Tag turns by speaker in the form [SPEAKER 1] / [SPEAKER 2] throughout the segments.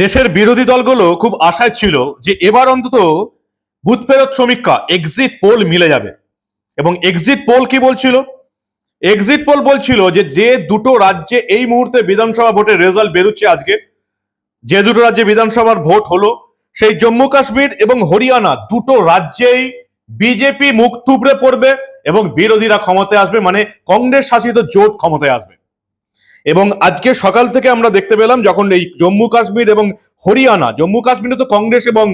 [SPEAKER 1] দেশের বিরোধী দলগুলো খুব আশায় ছিল যে এবার অন্তত বুথ ফেরত সমীক্ষা এক্সিট পোল মিলে যাবে। এবং এক্সিট পোল কি বলছিল? এক্সিট পোল বলছিল যে যে দুটো রাজ্যে এই মুহূর্তে বিধানসভা ভোটের রেজাল্ট বেরোচ্ছে আজকে, যে দুটো রাজ্যে বিধানসভার ভোট হলো, সেই জম্মু কাশ্মীর এবং হরিয়ানা দুটো রাজ্যেই বিজেপি মুখ থুবড়ে পড়বে এবং বিরোধীরা ক্ষমতায় আসবে মানে কংগ্রেস শাসিত জোট ক্ষমতায় আসবে। এবং আজকে সকাল থেকে আমরা দেখতে পেলাম যখন এই জম্মু কাশ্মীর এবং হরিয়ানা, জম্মু কাশ্মীরে তো কংগ্রেস এবং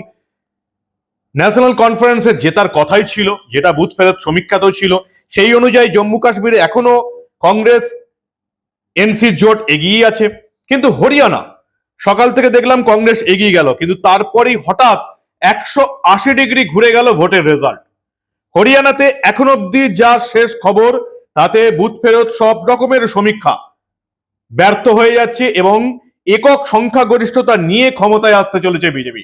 [SPEAKER 1] ন্যাশনাল কনফারেন্সে জেতার কথাই ছিল, যেটা বুথ ফেরত সমীক্ষাতেও ছিল, সেই অনুযায়ী জম্মু কাশ্মীরে এখনও কংগ্রেস এনসি জোট এগিয়ে আছে। কিন্তু হরিয়ানা, সকাল থেকে দেখলাম কংগ্রেস এগিয়ে গেল, কিন্তু তারপরেই হঠাৎ একশো আশি ডিগ্রি ঘুরে গেল ভোটের রেজাল্ট। হরিয়ানাতে এখন অব্দি যা শেষ খবর, তাতে বুথ ফেরত সব রকমের সমীক্ষা। ব্যর্থ হয়ে যাচ্ছে এবং একক সংখ্যাগরিষ্ঠতা নিয়ে ক্ষমতায় আসতে চলেছে বিজেপি।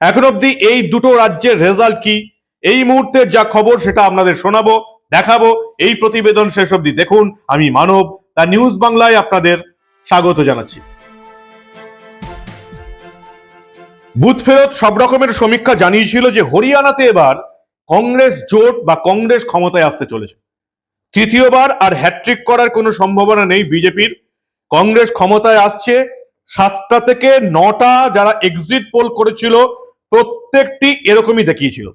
[SPEAKER 1] এখন অব্দি এই দুটো রাজ্যের রেজাল্ট কি? এই মুহূর্তে যা খবর সেটা আপনাদের শোনাবো, দেখাবো, এই প্রতিবেদন শেষ অব্দি দেখুন। আমি মানব তা নিউজ বাংলায় আপনাদের স্বাগত জানাচ্ছি। বুথ ফেরত সব রকমের সমীক্ষা জানিয়েছিল যে হরিয়ানাতে এবার কংগ্রেস জোট বা কংগ্রেস ক্ষমতায় আসতে চলেছে। তৃতীয়বার আর হ্যাট্রিক করার কোনো সম্ভাবনা নেই বিজেপির। কংগ্রেস ক্ষমতায় আসছে। সাতটা থেকে নটা যারা এক্সিট পোল করেছিল, প্রত্যেকটি এরকমই দেখিয়েছিল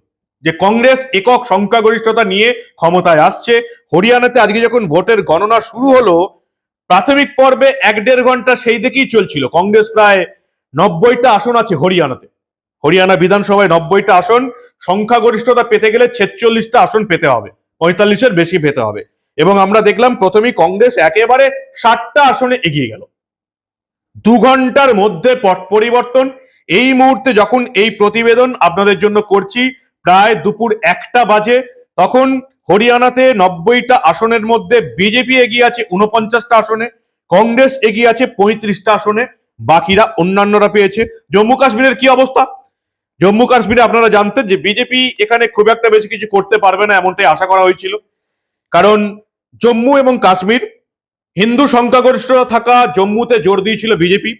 [SPEAKER 1] যে কংগ্রেস একক সংখ্যাগরিষ্ঠতা নিয়ে ক্ষমতায় আসছে। হরিয়ানাতে আজকে যখন ভোটের গণনা শুরু হলো, প্রাথমিক পর্বে এক দেড় ঘণ্টা সেই দিকেই চলছিল। কংগ্রেস প্রায় নব্বইটা আসন আছে হরিয়ানাতে। হরিয়ানা বিধানসভায় নব্বইটা আসন। সংখ্যাগরিষ্ঠতা পেতে গেলে ছেচল্লিশটা আসন পেতে হবে। পঁয়তাল্লিশের বেশি পেতে হবে। এবং আমরা দেখলাম প্রথমেই কংগ্রেস একেবারে ষাটটা আসনে এগিয়ে গেল। দু ঘণ্টার মধ্যে পট পরিবর্তন। এই মুহূর্তে যখন এই প্রতিবেদন আপনাদের জন্য করছি, প্রায় দুপুর একটা বাজে, তখন হরিয়ানাতে নব্বইটা আসনের মধ্যে বিজেপি এগিয়ে আছে উনপঞ্চাশটা আসনে, কংগ্রেস এগিয়ে আছে পঁয়ত্রিশটা আসনে, বাকিরা অন্যান্যরা পেয়েছে। জম্মু কাশ্মীরের কি অবস্থা? জম্মু কাশ্মীরে আপনারা জানতেন যে বিজেপি এখানে খুব একটা বেশি কিছু করতে পারবে না, এমনটাই আশা করা হয়েছিল। কারণ জম্মু এবং কাশ্মীর, হিন্দু সংখ্যাগরিষ্ঠতা থাকা জম্মুতে জোর দিয়েছিল বিজেপি।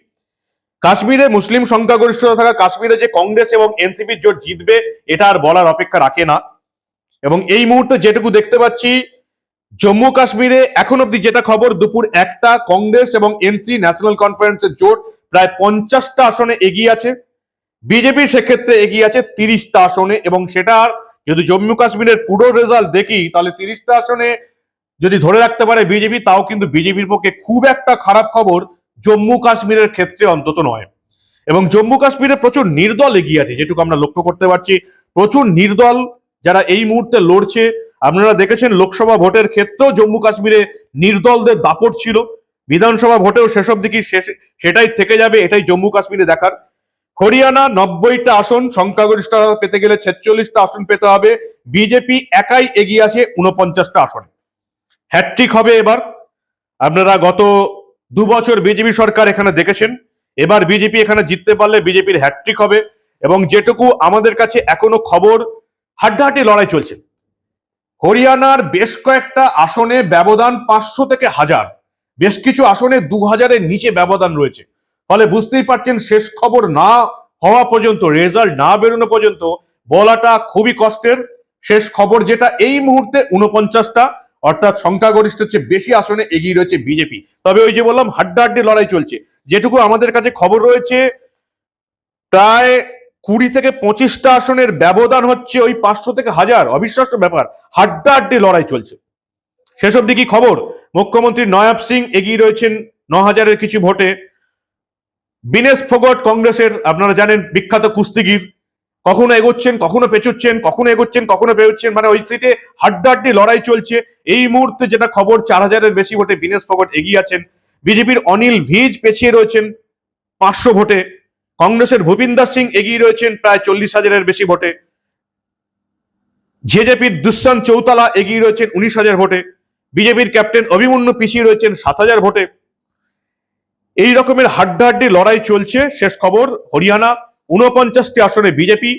[SPEAKER 1] কাশ্মীরে মুসলিম সংখ্যাগরিষ্ঠতা থাকা কাশ্মীরে যে কংগ্রেস এবং এনসিপির জোট জিতবে, এটা আর বলার অপেক্ষা রাখে না। এবং এই মুহূর্তে যেটুকু দেখতে পাচ্ছি, জম্মু কাশ্মীরে এখন অব্দি যেটা খবর, দুপুর একটা কংগ্রেস এবং এনসি ন্যাশনাল কনফারেন্সের জোট প্রায় পঞ্চাশটা আসনে এগিয়ে আছে। বিজেপি সেক্ষেত্রে এগিয়ে আছে তিরিশটা আসনে এবং সেটা যদি জম্মু কাশ্মীরের পুরো রেজাল্ট দেখি, তাহলে তিরিশটা আসনে যদি ধরে রাখতে পারে বিজেপি, তাও কিন্তু বিজেপির পক্ষে খুব একটা খারাপ খবর জম্মু কাশ্মীরের ক্ষেত্রে অন্তত নয়। এবং জম্মু কাশ্মীরে প্রচুর নির্দল এগিয়ে আছে, যেটুকু আমরা লক্ষ্য করতে পারছি। প্রচুর নির্দল যারা এই মুহূর্তে লড়ছে, আপনারা দেখেছেন লোকসভা ভোটের ক্ষেত্রেও জম্মু কাশ্মীরে নির্দলদের দাপট ছিল। বিধানসভা ভোটেও সেসব দিকে শেষ, সেটাই থেকে যাবে, এটাই জম্মু কাশ্মীরে দেখার। হরিয়ানা নব্বইটা আসন, সংখ্যাগরিষ্ঠতা পেতে গেলে ছেচল্লিশটা আসন পেতে হবে। বিজেপি একাই এগিয়ে আসে উনপঞ্চাশটা আসনে। হ্যাট্রিক হবে এবার। আপনারা গত দু বছর বিজেপি সরকার এখানে দেখেছেন। এবার বিজেপি এখানে জিততে পারলে বিজেপির হ্যাট্রিক হবে এবং যেটুকু আমাদের কাছে এখনও খবর, হাড্ডাহাড্ডি লড়াই চলছে। হরিয়ানার বেশ কয়েকটা আসনে ব্যবধান পাঁচশো থেকে হাজার। বেশ কিছু আসনে দু হাজারের নিচে ব্যবধান রয়েছে। ফলে বুঝতেই পারছেন, শেষ খবর না হওয়া পর্যন্ত রেজাল্ট না বেরোনো পর্যন্ত বলাটা খুবই কষ্টের। শেষ খবর যেটা এই মুহূর্তে উনপঞ্চাশটা অর্থাৎ সংখ্যাগরিষ্ঠ চেয়ে বেশি আসনে এগিয়ে রয়েছে বিজেপি। তবে ওই যে বললাম, হাড্ডাহাড্ডি লড়াই চলছে। যেটুকু আমাদের কাছে খবর রয়েছে, প্রায় কুড়ি থেকে পঁচিশটা আসনের ব্যবধান হচ্ছে ওই পাঁচশো থেকে হাজার। অবিশ্বাস্য ব্যাপার, হাড্ডাহাড্ডি লড়াই চলছে। সেসব দিকে খবর? মুখ্যমন্ত্রী নয়াব সিং এগিয়ে রয়েছেন ন হাজারের কিছু ভোটে। বিনেশ ফোগট কংগ্রেসের, আপনারা জানেন, বিখ্যাত কুস্তিগির। কখনো এগোচ্ছেন, কখনো পেছুচ্ছেন কখনো এগোচ্ছেন, কখনো পেছুচ্ছেন মানে ওই সিটে হাড্ডাহাড্ডি লড়াই চলছে। এই মুহূর্তে যেটা খবর, চার হাজারের বেশি ভোটে বিনেশ ফোগট এগিয়ে আছেন। বিজেপির অনিল ভিজ পেছিয়ে রয়েছেন পাঁচশো ভোটে। কংগ্রেসের ভূপিন্দর সিং এগিয়ে রয়েছেন প্রায় চল্লিশ হাজারের বেশি ভোটে। জেজেপির দুষ্যন্ত চৌতালা এগিয়ে রয়েছেন উনিশ হাজার ভোটে। বিজেপির ক্যাপ্টেন অভিমন্যু পিছিয়ে রয়েছেন সাত হাজার ভোটে। এই রকমের হাড্ডাহাড্ডি লড়াই চলছে। শেষ খবর, হরিয়ানা। উনপঞ্চাশটি আসনে বিজেপি,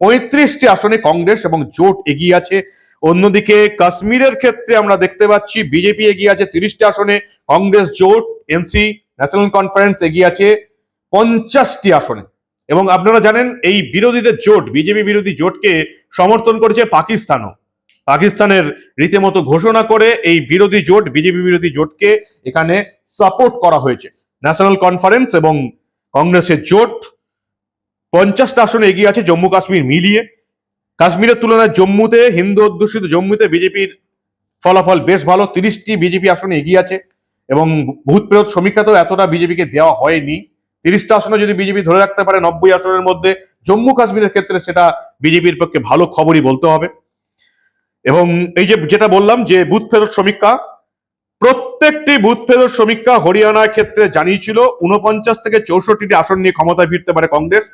[SPEAKER 1] পঁয়ত্রিশটি আসনে কংগ্রেস এবং জোট এগিয়ে আছে। অন্যদিকে কাশ্মীরের ক্ষেত্রে আমরা দেখতে পাচ্ছি বিজেপি এগিয়ে আছে তিরিশটি আসনে, কংগ্রেস, জোট, এনসি, ন্যাশনাল কনফারেন্স এগিয়ে আছে পঞ্চাশটি আসনে। এবং আপনারা জানেন, এই বিরোধীদের জোট, বিজেপি বিরোধী জোটকে সমর্থন করেছে পাকিস্তানও। পাকিস্তানের রীতিমতো ঘোষণা করে এই বিরোধী জোট, বিজেপি বিরোধী জোটকে এখানে সাপোর্ট করা হয়েছে। ন্যাশনাল কনফারেন্স এবং কংগ্রেসের জোট পঞ্চাশটা আসনে এগিয়ে আছে জম্মু কাশ্মীর মিলিয়ে। কাশ্মীরের তুলনায় জম্মুতে, হিন্দু অধ্যুষিত জম্মুতে বিজেপির ফলাফল বেশ ভালো, তিরিশটি বিজেপি আসনে এগিয়ে আছে এবং ভূত প্রেরত সমীক্ষাতেও এতটা বিজেপিকে দেওয়া হয়নি। তিরিশটা আসনে যদি বিজেপি ধরে রাখতে পারে নব্বই আসনের মধ্যে, জম্মু কাশ্মীরের ক্ষেত্রে সেটা বিজেপির পক্ষে ভালো খবরই বলতে হবে। এবং এই যে, যেটা বললাম যে বুথ ফেরত সমীক্ষা প্রত্যেকটি বুথ ফেরত সমীক্ষা হরিয়ানার ক্ষেত্রে জানিয়েছিল উনপঞ্চাশ থেকে চৌষট্টিটি আসন নিয়ে ক্ষমতায় ফিরতে পারে কংগ্রেস।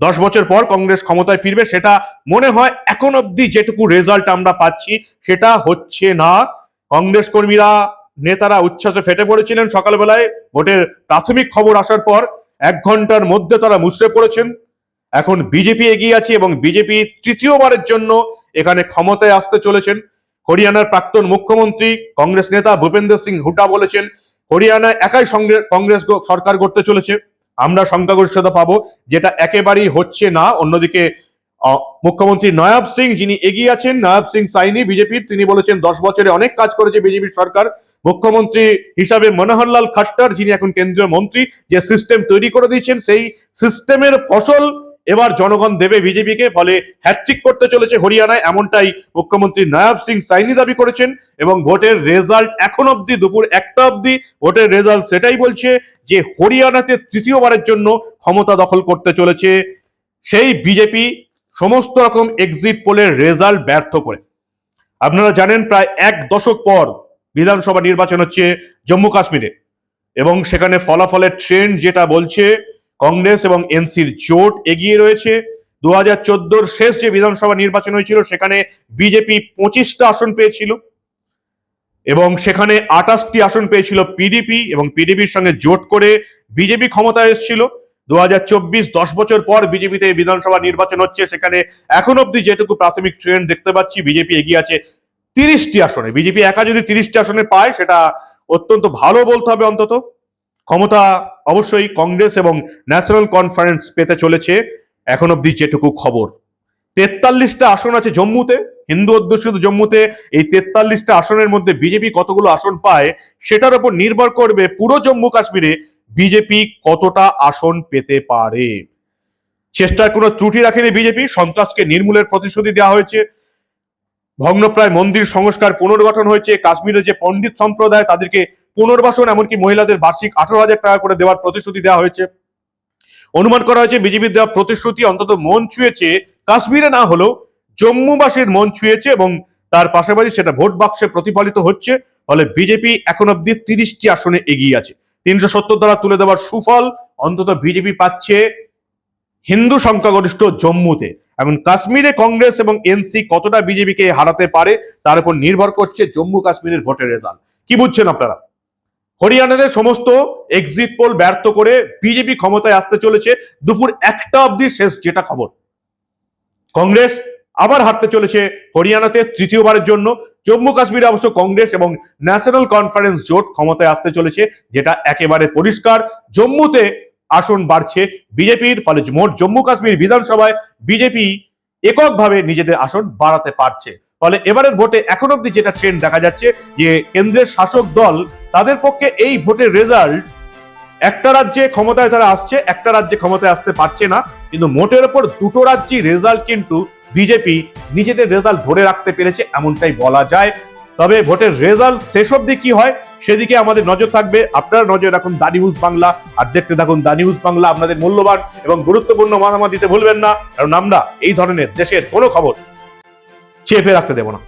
[SPEAKER 1] দশ বছর পর কংগ্রেস ক্ষমতায় ফিরবে, সেটা মনে হয় এখন অব্দি যেটুকু রেজাল্ট আমরা পাচ্ছি, সেটা হচ্ছে না। কংগ্রেস কর্মীরা, নেতারা উচ্ছ্বাসে ফেটে পড়েছিলেন সকালবেলায়, ভোটের প্রাথমিক খবর আসার পর এক ঘণ্টার মধ্যে তারা মুসড়ে পড়েছেন। এখন বিজেপি এগিয়ে আছে এবং বিজেপি তৃতীয়বারের জন্য এখানে ক্ষমতায় আসতে চলেছেন। হরিয়ানার প্রাক্তন মুখ্যমন্ত্রী, কংগ্রেস নেতা ভূপেন্দ্র সিং হুডা বলেছেন, হরিয়ানায় একাই সঙ্গে কংগ্রেস সরকার গড়তে চলেছে। আমরা সংখ্যাগরিষ্ঠতা পাবো, যেটা একেবারেই হচ্ছে না। অন্যদিকে মুখ্যমন্ত্রী নয়াব সিং, যিনি এগিয়ে আছেন, নয়াব সিং সাইনি, বিজেপির, তিনি বলেছেন, দশ বছরে অনেক কাজ করেছে বিজেপির সরকার। মুখ্যমন্ত্রী হিসাবে মনোহরলাল খাট্টার, যিনি এখন কেন্দ্রীয় মন্ত্রী, যে সিস্টেম তৈরি করে দিয়েছেন, সেই সিস্টেমের ফসল এবার জনগণ দেবে বিজেপিকে, ফলে হ্যাট্রিক করতে চলেছে হরিয়ানায়, এমনটাই মুখ্যমন্ত্রী নয়াব সিং সাইনি দাবি করেছেন, এবং ভোটের রেজাল্ট এখন অবধি, দুপুর একটা অবধি, ভোটের রেজাল্ট সেটাই বলছে যে হরিয়ানাতে তৃতীয়বারের জন্য ক্ষমতা দখল করতে চলেছে সেই বিজেপি, সমস্ত রকম এক্সিট পোলের রেজাল্ট ব্যর্থ করে। আপনারা জানেন প্রায় এক দশক পর বিধানসভা নির্বাচন হচ্ছে জম্মু কাশ্মীরে, এবং সেখানে ফলাফলের ট্রেন্ড যেটা বলছে কংগ্রেস এবং এনসির জোট এগিয়ে রয়েছে। দু হাজার শেষ যে বিধানসভা নির্বাচন হয়েছিল, সেখানে বিজেপি পঁচিশটা আসন পেয়েছিল এবং সেখানে আটাশটি আসন পেয়েছিল পিডিপি এবং পিডিপির সঙ্গে জোট করে বিজেপি ক্ষমতায় এসেছিল। দু হাজার চব্বিশ, দশ বছর পর বিজেপিতে বিধানসভা নির্বাচন হচ্ছে। সেখানে এখন অব্দি যেটুকু প্রাথমিক ট্রেন্ড দেখতে পাচ্ছি, বিজেপি এগিয়ে আছে তিরিশটি আসনে। বিজেপি একা যদি তিরিশটি আসনে পায়, সেটা অত্যন্ত ভালো বলতে হবে অন্তত। ক্ষমতা অবশ্যই কংগ্রেস এবং ন্যাশনাল কনফারেন্স পেতে চলেছে। এখন অব্দি যেটুকু খবর। তেতাল্লিশটা আসন আছে জম্মুতে, হিন্দু অধ্যুষিত জম্মুতে। এই তেতাল্লিশটা আসনের মধ্যে বিজেপি কতগুলো আসন পায়, সেটার উপর নির্ভর করবে পুরো জম্মু কাশ্মীরে বিজেপি কতটা আসন পেতে পারে। চেষ্টার কোনো ত্রুটি রাখেনি বিজেপি, সন্ত্রাসকে নির্মূলের প্রতিশ্রুতি দেওয়া হয়েছে। ভগ্নপ্রায় মন্দির সংস্কার পুনর্গঠন হয়েছে। কাশ্মীরের যে পণ্ডিত সম্প্রদায়, তাদেরকে পুনর্বাসন, এমনকি মহিলাদের বার্ষিক আঠারো হাজার টাকা করে দেওয়ার প্রতিশ্রুতি দেওয়া হয়েছে। অনুমান করা হয়েছে, বিজেপির দেওয়া প্রতিশ্রুতি অন্তত মন ছুঁয়েছে, কাশ্মীরে না হলেও জম্মুবাসীর মন ছুঁয়েছে এবং তার পাশাপাশি সেটা ভোট বাক্সে প্রতিফলিত হচ্ছে, ফলে বিজেপি এখন অব্দি তিরিশটি আসনে এগিয়ে আছে। তিনশো সত্তর দ্বারা তুলে দেওয়ার সুফল অন্তত বিজেপি পাচ্ছে হিন্দু সংখ্যাগরিষ্ঠ জম্মুতে। এবং কাশ্মীরে কংগ্রেস এবং এনসি কতটা বিজেপিকে হারাতে পারে, তার উপর নির্ভর করছে জম্মু কাশ্মীরের ভোটের রেজাল্ট। কি বুঝছেন আপনারা? হরিয়ানাতে সমস্ত এক্সিট পোল ব্যর্থ করে বিজেপি ক্ষমতায় আসতে চলেছে। দুপুর একটা অবধি শেষ যেটা খবর। কংগ্রেস আবার হারতে চলেছে হরিয়ানাতে তৃতীয়বারের জন্য। জম্মু কাশ্মীরে অবশ্য কংগ্রেস এবং ন্যাশনাল কনফারেন্স জোট ক্ষমতায় আসতে চলেছে, যেটা একেবারে পরিষ্কার। জম্মুতে আসন বাড়ছে বিজেপির ফলে মোট জম্মু কাশ্মীর বিধানসভায় বিজেপি এককভাবে নিজেদের আসন বাড়াতে পারছে। ফলে এবারের ভোটে এখন অব্দি যেটা ট্রেন্ড দেখা যাচ্ছে যে কেন্দ্রের শাসক দল তাদের পক্ষে এই ভোটের রেজাল্ট একটা রাজ্যে ক্ষমতায় তারা আসছে, একটা রাজ্যে ক্ষমতায় আসতে পারছে না। কিন্তু মোটের ওপর দুটো রাজ্যই রেজাল্ট কিন্তু বিজেপি নিজেদের রেজাল্ট ধরে রাখতে পেরেছে, এমনটাই বলা যায়। তবে ভোটের রেজাল্ট শেষ অব্দি কি হয়, সেদিকে আমাদের নজর থাকবে। আপনারা নজর রাখুন দা নিউজ বাংলা, আর দেখতে থাকুন দা নিউজ বাংলা আপনাদের মূল্যবান এবং গুরুত্বপূর্ণ মতামত দিতে ভুলবেন না। কারণ আমরা এই ধরনের দেশের কোনো খবর চেপে রাখতে দেবো না।